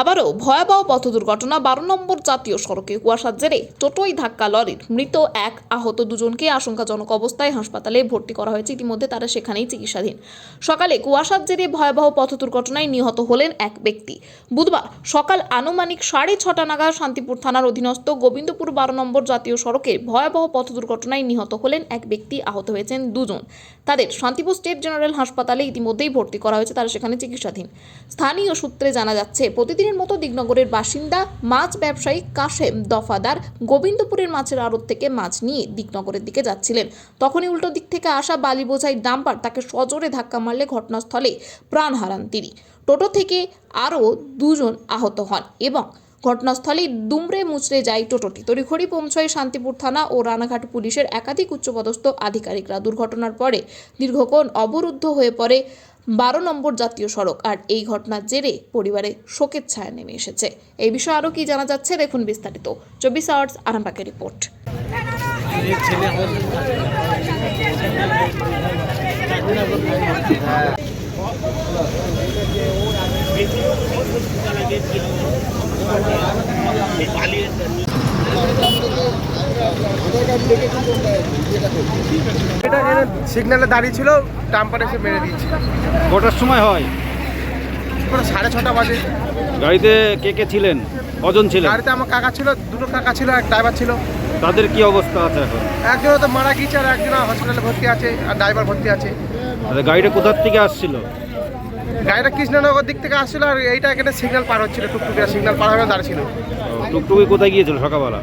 আবারও ভয়াবহ পথ দুর্ঘটনা বারো নম্বর জাতীয় সড়কে কুয়াশার জেরে টোটোই ধাক্কা লরির মৃত এক আহত দুজনকে আশঙ্কাজনক অবস্থায় হাসপাতালে ভর্তি করা হয়েছে। ইতিমধ্যে তারা সেখানেই চিকিৎসাধীন। সকালে কুয়াশার জেরে ভয়াবহ পথ দুর্ঘটনায় নিহত হলেন এক ব্যক্তি। বুধবার সকাল আনুমানিক সাড়ে ছটা নাগাদ শান্তিপুর থানার অধীনস্থ গোবিন্দপুর বারো নম্বর জাতীয় সড়কে ভয়াবহ পথ দুর্ঘটনায় নিহত হলেন এক ব্যক্তি, আহত হয়েছেন দুজন। তাদের শান্তিপুর স্টেট জেনারেল হাসপাতালে ইতিমধ্যেই ভর্তি করা হয়েছে, তারা সেখানে চিকিৎসাধীন। স্থানীয় সূত্রে জানা যাচ্ছে প্রতিদিনের মতো দিগনগরের বাসিন্দা, মাছ ব্যবসায়ী কাশেম দফাদার গোবিন্দপুরের মাছের আড়ত থেকে মাছ নিয়ে দিগনগরের দিকে যাচ্ছিলেন। তখনই উল্টো দিক থেকে আসা বালি বোঝাই ডাম্পার তাকে সজোরে ধাক্কা মারলে ঘটনাস্থলে প্রাণ হারান তিনি। টোটো থেকে আরও দুজন আহত হন এবং ঘটনাস্থলে দুমড়ে মুচড়ে যায় টোটোটি। তড়িঘড়ি পৌঁছয় শান্তিপুর থানা ও রানাঘাট পুলিশের একাধিক উচ্চপদস্থ আধিকারিকরা। দুর্ঘটনার পরে দীর্ঘক্ষণ অবরুদ্ধ হয়ে পড়ে বারো নম্বর জাতীয় সড়ক আর এই ঘটনার জেরে পরিবারে শোকের ছায়া নেমে এসেছে। এই বিষয়ে আরও কি জানা যাচ্ছে দেখুন বিস্তারিত। চব্বিশ আওয়ার্স আরামবাগের রিপোর্ট। এটা সিগন্যালে দাঁড়িয়ে ছিল ডাম্পার এসে মেরে দিয়েছে। কটার সময় হয়। সাড়ে ছটা বাজে। গাড়িতে কে কে ছিলেন? কজন ছিলেন? গাড়িতে আমার কাকা ছিল দুটো কাকা ছিল এক ড্রাইভার ছিল। তাদের কি অবস্থা আছে এখন? একজন তো মারা গিয়েছে আর একজন হসপিটালে ভর্তি আছে আর ড্রাইভার ভর্তি আছে। আচ্ছা, গাড়িটা কোথার থেকে আসছিল? গাড়িটা কৃষ্ণনগর দিক থেকে আসছিল আর এইটা এখানে সিগন্যাল পার হচ্ছিল টুকটুকিয়া সিগন্যাল পার হয়ে দাঁড়িয়ে ছিল টুকটুকি কোথায় গিয়েছিল সকালবেলা?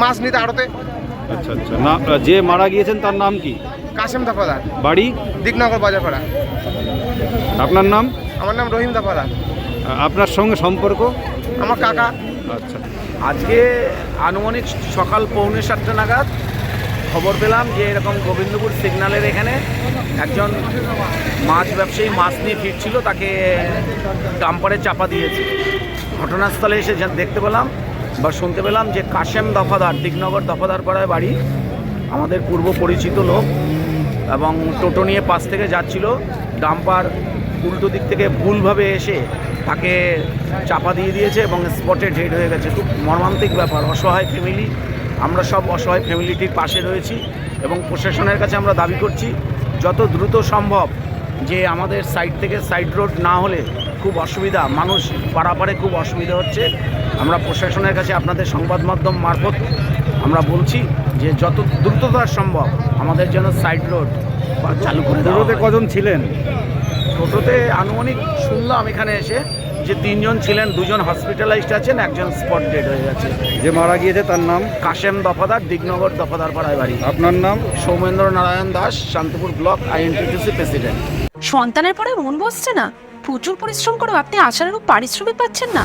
মাছ নিতে আড়তে। আচ্ছা আচ্ছা। না যে মারা গিয়েছেন তার নাম কি? কাশেম দফাদার বাড়ি? দিকনগর বাজারপাড়া। আপনার নাম? আমার নাম রহিম দফাদার আপনার সঙ্গে সম্পর্ক? আমার কাকা। আচ্ছা। আজকে আনুমানিক সকাল পৌনে সাতটা নাগাদ খবর পেলাম যে এরকম গোবিন্দপুর সিগনালের এখানে একজন মাছ ব্যবসায়ী মাছ নিয়ে ফিরছিল তাকে ডাম্পারে চাপা দিয়েছে। ঘটনাস্থলে এসে যা দেখতে পেলাম বা শুনতে পেলাম যে কাশেম দফাদার, দিগনগর দফাদার পাড়ায় বাড়ি, আমাদের পূর্ব পরিচিত লোক এবং টোটো নিয়ে পাশ থেকে যাচ্ছিল, ডাম্পার উল্টো দিক থেকে ভুলভাবে এসে তাকে চাপা দিয়ে দিয়েছে এবং স্পটে ডেড হয়ে গেছে। খুব মর্মান্তিক ব্যাপার, অসহায় ফ্যামিলি। আমরা সব অসহায় ফ্যামিলিটির পাশে রয়েছি এবং প্রশাসনের কাছে আমরা দাবি করছি, যত দ্রুত সম্ভব যে আমাদের সাইড থেকে সাইড রোড না হলে খুব অসুবিধা, মানুষ পারাপারে খুব অসুবিধা হচ্ছে। আমরা প্রশাসনের কাছে আপনাদের সংবাদ মাধ্যম মারফত আমরা বলছি যে যত দ্রুততার সম্ভব আমাদের যেন সাইড রোড চালু করে টোটোতে কজন ছিলেন? টোটোতে আনুমানিক শুনলাম এখানে এসে যে তিনজন ছিলেন দুজন হসপিটালাইজড আছেন একজন স্পট ডেড হয়ে গেছে। যে মারা গিয়েছে তার নাম? কাশেম দফাদার দিগনগর দফাদার পাড়ায় বাড়ি। আপনার নাম? Soumendra Narayan Das Shantipur block INTTC president. সন্তানের পরে মন বসছে না? প্রচুর পরিশ্রম করেও আপনি আশানুরূপ পারিশ্রমিক পাচ্ছেন না।